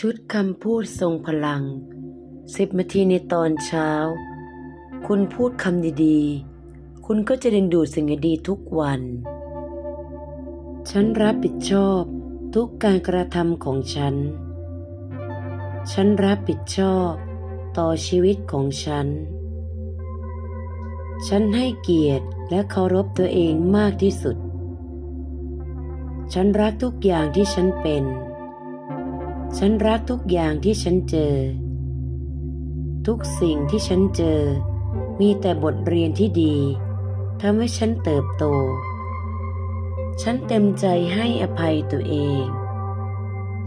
ชุดคำพูดทรงพลังสิบนาทีในตอนเช้า คุณพูดคำดีๆ คุณก็จะดึงดูดสิ่งดีทุกวัน ฉันรับผิดชอบทุกการกระทำของฉัน ฉันรับผิดชอบต่อชีวิตของฉัน ฉันให้เกียรติและเคารพตัวเองมากที่สุด ฉันรักทุกอย่างที่ฉันเป็น ฉันรักทุกอย่างที่ฉันเจอ ทุกสิ่งที่ฉันเจอ มีแต่บทเรียนที่ดีทำให้ฉันเติบโต ฉันเต็มใจให้อภัยตัวเอง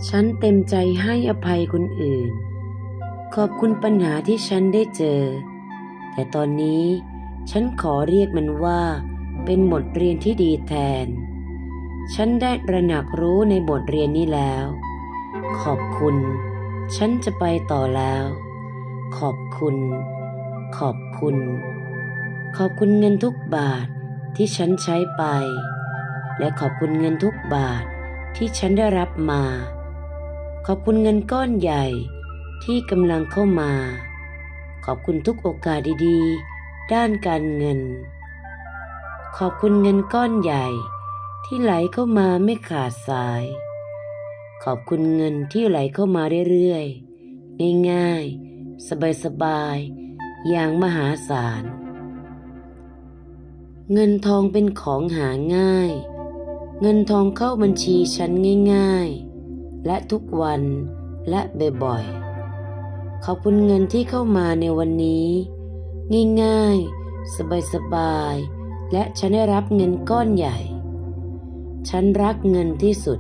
ฉันเต็มใจให้อภัยคนอื่น ขอบคุณปัญหาที่ฉันได้เจอ แต่ตอนนี้ฉันขอเรียกมันว่า เป็นบทเรียนที่ดีแทน ฉันได้ระหนักรู้ในบทเรียนนี้แล้ว ขอบคุณ ฉันจะไปต่อแล้ว ขอบคุณ ขอบคุณ ขอบคุณเงินทุกบาทที่ฉันใช้ไป และขอบคุณเงินทุกบาทที่ฉันได้รับมา ขอบคุณเงินก้อนใหญ่ที่กำลังเข้ามา ขอบคุณทุกโอกาสดีๆ ด้านการเงิน ขอบคุณเงินก้อนใหญ่ที่ไหลเข้ามาไม่ขาดสาย ขอบคุณเงินที่ไหลเข้ามาเรื่อยๆ ง่ายๆ สบายๆ อย่างมหาศาล เงินทองเป็นของหาง่าย เงินทองเข้าบัญชีฉันง่ายๆ และทุกวันและบ่อยๆ ขอบคุณเงินที่เข้ามาในวันนี้ ง่ายๆ สบายๆ และฉันได้รับเงินก้อนใหญ่ ฉันรักเงินที่สุด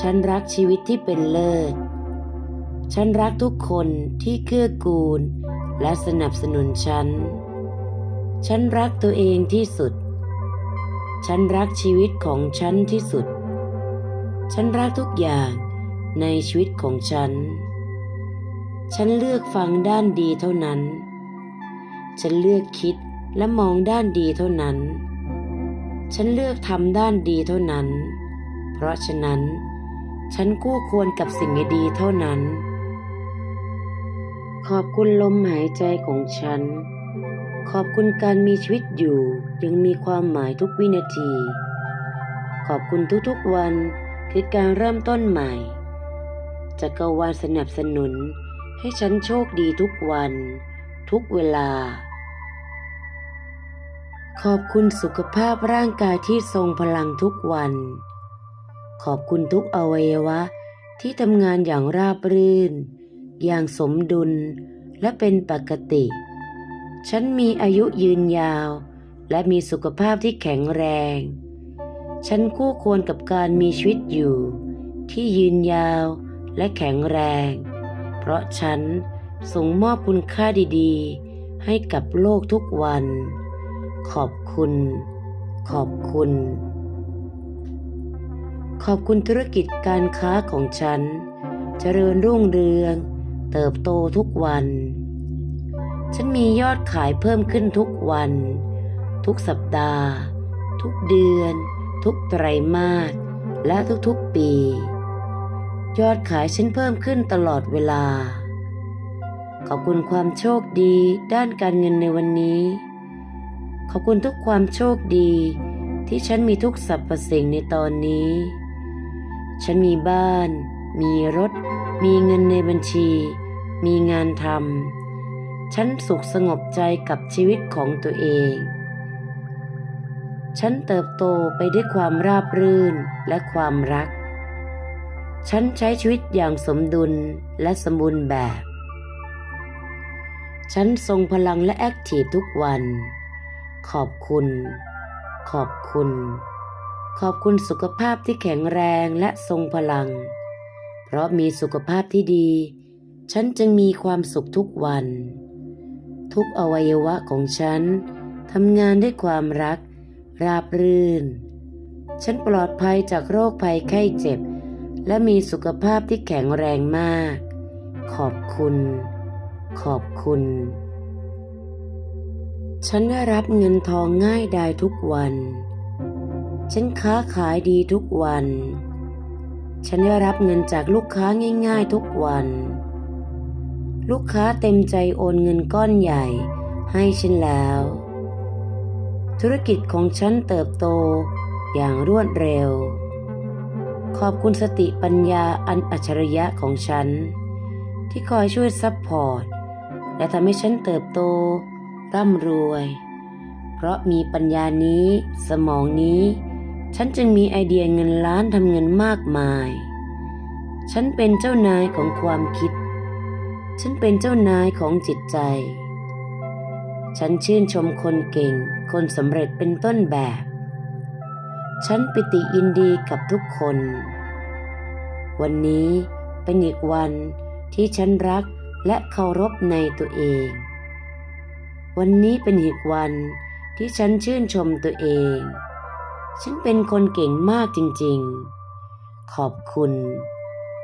ฉันรักชีวิตที่เป็นเลิศ ฉันรักทุกคนที่เกื้อกูล และสนับสนุนฉัน ฉันรักตัวเองที่สุด ฉันรักชีวิตของฉันที่สุด ฉันรักทุกอย่างในชีวิตของฉัน ฉันเลือกฟังด้านดีเท่านั้น ฉันเลือกคิดและมองด้านดีเท่านั้น ฉันเลือกทำด้านดีเท่านั้น เพราะฉะนั้น ฉันคู่ควรกับสิ่งดีๆเท่านั้น ขอบคุณลมหายใจของฉัน ขอบคุณการมีชีวิตอยู่ยังมีความหมายทุกวินาที ขอบคุณทุกๆวันคือการเริ่มต้นใหม่จักรวาลสนับสนุนให้ฉันโชคดีทุกวัน ทุกเวลา ขอบคุณสุขภาพร่างกายที่ทรงพลังทุกวัน ขอบคุณทุกอวัยวะที่ทำงานอย่างราบรื่น อย่างสมดุลและเป็นปกติ ฉันมีอายุยืนยาว และมีสุขภาพที่แข็งแรง ฉันคู่ควรกับการมีชีวิตอยู่ ที่ยืนยาวและแข็งแรง เพราะฉันส่งมอบคุณค่าดีๆ ให้กับโลกทุกวัน ขอบคุณ ขอบคุณ ขอบคุณธุรกิจการค้าของฉัน เจริญรุ่งเรือง เติบโตทุกวัน ฉันมียอดขายเพิ่มขึ้นทุกวัน ทุกสัปดาห์ ทุกเดือน ทุกไตรมาสและทุกๆปี ยอดขายฉันเพิ่มขึ้นตลอดเวลา ขอบคุณความโชคดีด้านการเงินในวันนี้ ขอบคุณทุกความโชคดีที่ฉันมีทุกสรรพสิ่งในตอนนี้ ฉันมีบ้าน มีรถ มีเงินในบัญชี มีงานทำ ฉันสุขสงบใจกับชีวิตของตัวเอง ฉันเติบโตไปด้วยความราบรื่นและความรัก ฉันใช้ชีวิตอย่างสมดุลและสมบูรณ์แบบ ฉันทรงพลังและแอคทีฟทุกวัน ขอบคุณ ขอบคุณ ขอบคุณสุขภาพที่แข็งแรงและทรงพลัง เพราะมีสุขภาพที่ดี ฉันจึงมีความสุขทุกวัน ทุกอวัยวะของฉันทำงานด้วยความรัก ราบรื่น ฉันปลอดภัยจากโรคภัยไข้เจ็บ และมีสุขภาพที่แข็งแรงมาก ขอบคุณ ขอบคุณ ฉันได้รับเงินทองง่ายดายทุกวัน ฉันค้าขายดีทุกวัน ฉันได้รับเงินจากลูกค้าง่าย ๆทุกวัน ลูกค้าเต็มใจโอนเงินก้อนใหญ่ให้ฉันแล้ว ธุรกิจของฉันเติบโตอย่างรวดเร็ว ขอบคุณสติปัญญาอันอัจฉริยะของฉัน ที่คอยช่วยซัพพอร์ต และทำให้ฉันเติบโต ร่ำรวย เพราะมีปัญญานี้สมองนี้ ฉันจึงมีไอเดียเงินล้านทำเงินมากมาย ฉันเป็นเจ้านายของความคิด ฉันเป็นเจ้านายของจิตใจ ฉันชื่นชมคนเก่ง คนสำเร็จเป็นต้นแบบ ฉันปิติยินดีกับทุกคน วันนี้เป็นอีกวันที่ฉันรักและเคารพในตัวเอง วันนี้เป็นอีกวันที่ฉันชื่นชมตัวเอง ฉันเป็นคนเก่งมากจริงๆ ขอบคุณ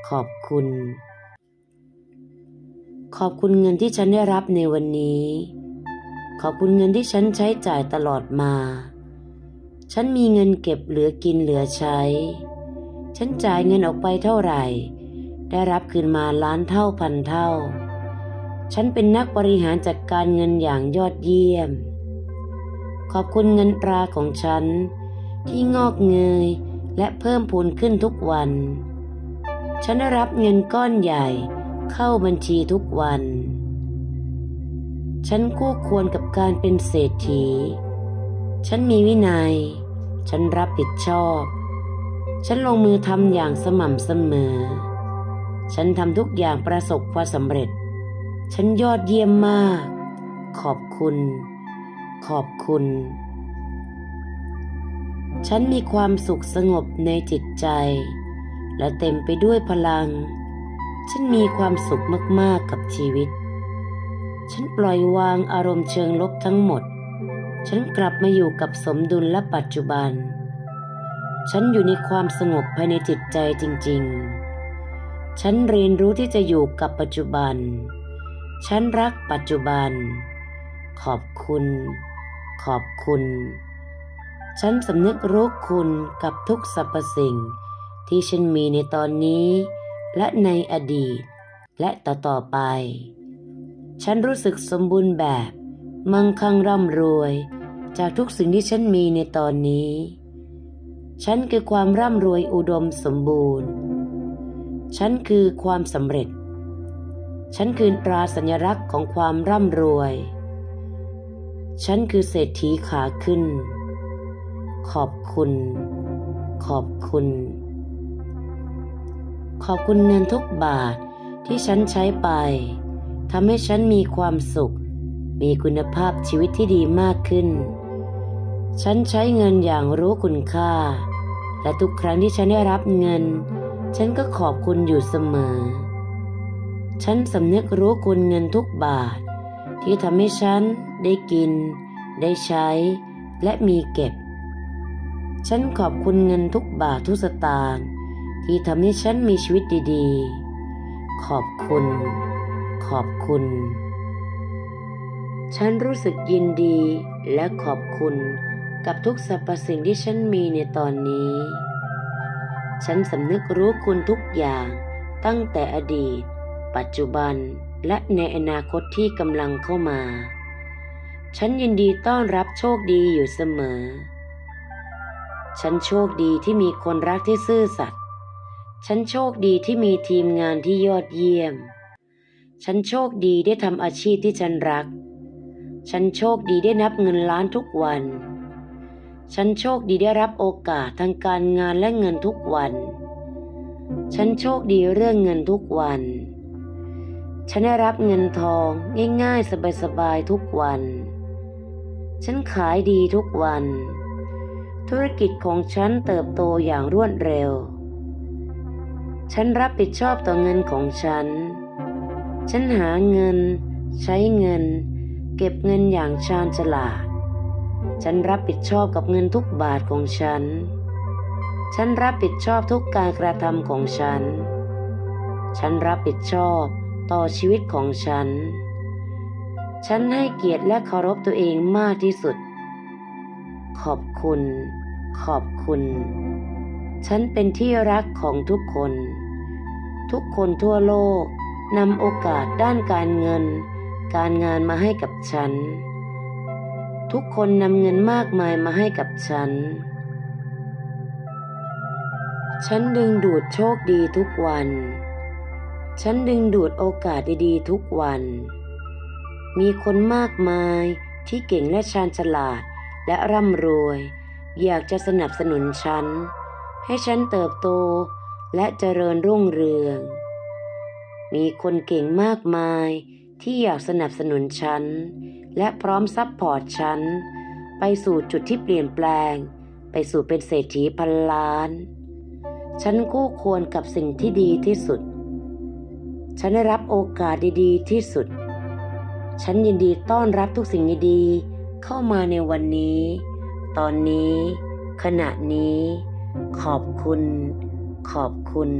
ขอบคุณ ขอบคุณเงินที่ฉันได้รับในวันนี้ ขอบคุณเงินที่ฉันใช้จ่ายตลอดมา ฉันมีเงินเก็บเหลือกินเหลือใช้ ฉันจ่ายเงินออกไปเท่าไหร่ ได้รับคืนมาล้านเท่าพันเท่า ฉันเป็นนักบริหารจัดการเงินอย่างยอดเยี่ยม ขอบคุณเงินตราของฉัน ที่งอกเงยและเพิ่มพูนขึ้นทุกวัน ฉันได้รับเงินก้อนใหญ่เข้าบัญชีทุกวัน ฉันคู่ควรกับการเป็นเศรษฐี ฉันมีวินัย ฉันรับผิดชอบ ฉันลงมือทำอย่างสม่ำเสมอ ฉันทำทุกอย่างประสบความสำเร็จ ฉันยอดเยี่ยมมาก ขอบคุณ ขอบคุณ ฉันมีความสุขสงบในจิตใจ และเต็มไปด้วยพลัง ฉันมีความสุขมากๆกับชีวิต ฉันปล่อยวางอารมณ์เชิงลบทั้งหมด ฉันกลับมาอยู่กับสมดุลและปัจจุบัน ฉันอยู่ในความสงบภายในจิตใจจริง ๆ ฉันเรียนรู้ที่จะอยู่กับปัจจุบัน ฉันรักปัจจุบัน ขอบคุณ ขอบคุณ ฉันสำนึกรู้คุณกับทุกสรรพสิ่ง ที่ฉันมีในตอนนี้ และในอดีต และต่อต่อไป ฉันรู้สึกสมบูรณ์แบบ มั่งคั่งร่ำรวย จากทุกสิ่งที่ฉันมีในตอนนี้ ฉันคือความร่ำรวยอุดมสมบูรณ์ ฉันคือความสำเร็จ ฉันคือตราสัญลักษณ์ของความร่ำรวย ฉันคือเศรษฐีขาขึ้น ขอบคุณ ขอบคุณ ขอบคุณเงินทุกบาทที่ฉันใช้ไปทำให้ฉันมีความสุข มีคุณภาพชีวิตที่ดีมากขึ้น ฉันใช้เงินอย่างรู้คุณค่า และทุกครั้งที่ฉันได้รับเงิน ฉันก็ขอบคุณอยู่เสมอ ฉันสำนึกรู้คุณเงินทุกบาท ที่ทำให้ฉันได้กิน ได้ใช้ และมีเก็บ ฉันขอบคุณเงินทุกบาททุกสตางค์ที่ทำให้ฉันมีชีวิตดีๆ ขอบคุณ ขอบคุณ ฉันรู้สึกยินดีและขอบคุณกับทุกสรรพสิ่งที่ฉันมีในตอนนี้ ฉันสำนึกรู้คุณทุกอย่างตั้งแต่อดีต ปัจจุบันและในอนาคตที่กำลังเข้ามา ฉันยินดีต้อนรับโชคดีอยู่เสมอ ฉันโชคดีที่มีคนรักที่ซื่อสัตย์ ฉันโชคดีที่มีทีมงานที่ยอดเยี่ยม ฉันโชคดีได้ทำอาชีพที่ฉันรัก ฉันโชคดีได้นับเงินล้านทุกวัน ฉันโชคดีได้รับโอกาสทางการงานและเงินทุกวัน ฉันโชคดีเรื่องเงินทุกวัน ฉันได้รับเงินทองง่ายๆสบายๆทุกวัน ฉันขายดีทุกวัน ธุรกิจของฉันเติบโตอย่างรวดเร็ว ฉันรับผิดชอบต่อเงินของฉัน ฉันหาเงิน ใช้เงิน เก็บเงินอย่างชาญฉลาด ฉันรับผิดชอบกับเงินทุกบาทของฉัน ฉันรับผิดชอบทุกการกระทำของฉัน ฉันรับผิดชอบต่อชีวิตของฉัน ฉันให้เกียรติและเคารพตัวเองมากที่สุด ขอบคุณ ขอบคุณ ฉันเป็นที่รักของทุกคน ทุกคนทั่วโลกนำโอกาสด้านการเงิน การงานมาให้กับฉัน ทุกคนนำเงินมากมายมาให้กับฉัน ฉันดึงดูดโชคดีทุกวัน ฉันดึงดูดโอกาสดีๆทุกวัน มีคนมากมายที่เก่งและชาญฉลาด และร่ำรวย อยากจะสนับสนุนฉัน ให้ฉันเติบโตและเจริญรุ่งเรือง มีคนเก่งมากมายที่อยากสนับสนุนฉัน และพร้อมซัพพอร์ตฉัน ไปสู่จุดที่เปลี่ยนแปลง ไปสู่เป็นเศรษฐีพันล้าน ฉันคู่ควรกับสิ่งที่ดีที่สุด ฉันได้รับโอกาสดีๆที่สุด ฉันยินดีต้อนรับทุกสิ่งดีๆ เข้ามาในวันนี้ ตอนนี้ ขณะนี้ ขอบคุณ ขอบคุณ